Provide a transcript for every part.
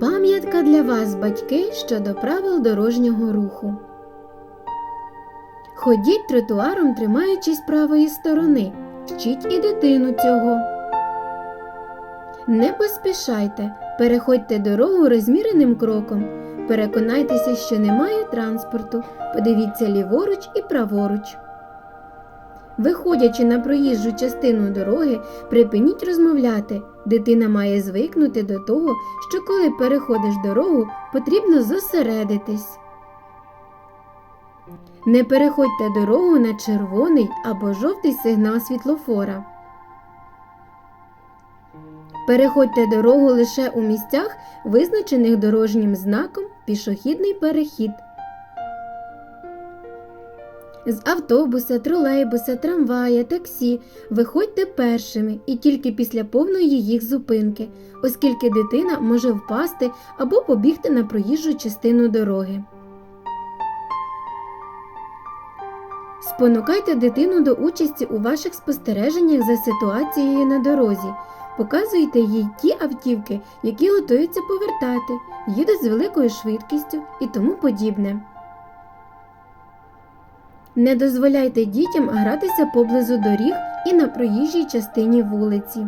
Пам'ятка для вас, батьки, щодо правил дорожнього руху. Ходіть тротуаром, тримаючись правої сторони. Вчіть і дитину цього. Не поспішайте, переходьте дорогу розміреним кроком. Переконайтеся, що немає транспорту. Подивіться ліворуч і праворуч. Виходячи на проїжджу частину дороги, припиніть розмовляти. Дитина має звикнути до того, що коли переходиш дорогу, потрібно зосередитись. Не переходьте дорогу на червоний або жовтий сигнал світлофора. Переходьте дорогу лише у місцях, визначених дорожнім знаком пішохідний перехід. З автобуса, тролейбуса, трамвая, таксі виходьте першими і тільки після повної їх зупинки, оскільки дитина може впасти або побігти на проїжджу частину дороги. Спонукайте дитину до участі у ваших спостереженнях за ситуацією на дорозі. Показуйте їй ті автівки, які готуються повертати, їдуть з великою швидкістю і тому подібне. Не дозволяйте дітям гратися поблизу доріг і на проїжджій частині вулиці.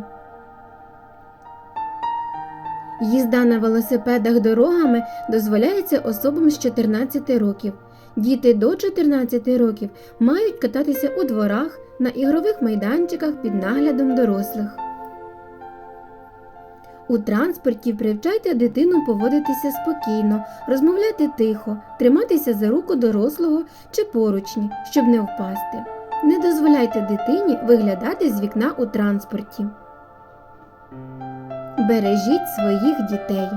Їзда на велосипедах дорогами дозволяється особам з 14 років. Діти до 14 років мають кататися у дворах, на ігрових майданчиках під наглядом дорослих. У транспорті привчайте дитину поводитися спокійно, розмовляти тихо, триматися за руку дорослого чи поручні, щоб не впасти. Не дозволяйте дитині виглядати з вікна у транспорті. Бережіть своїх дітей.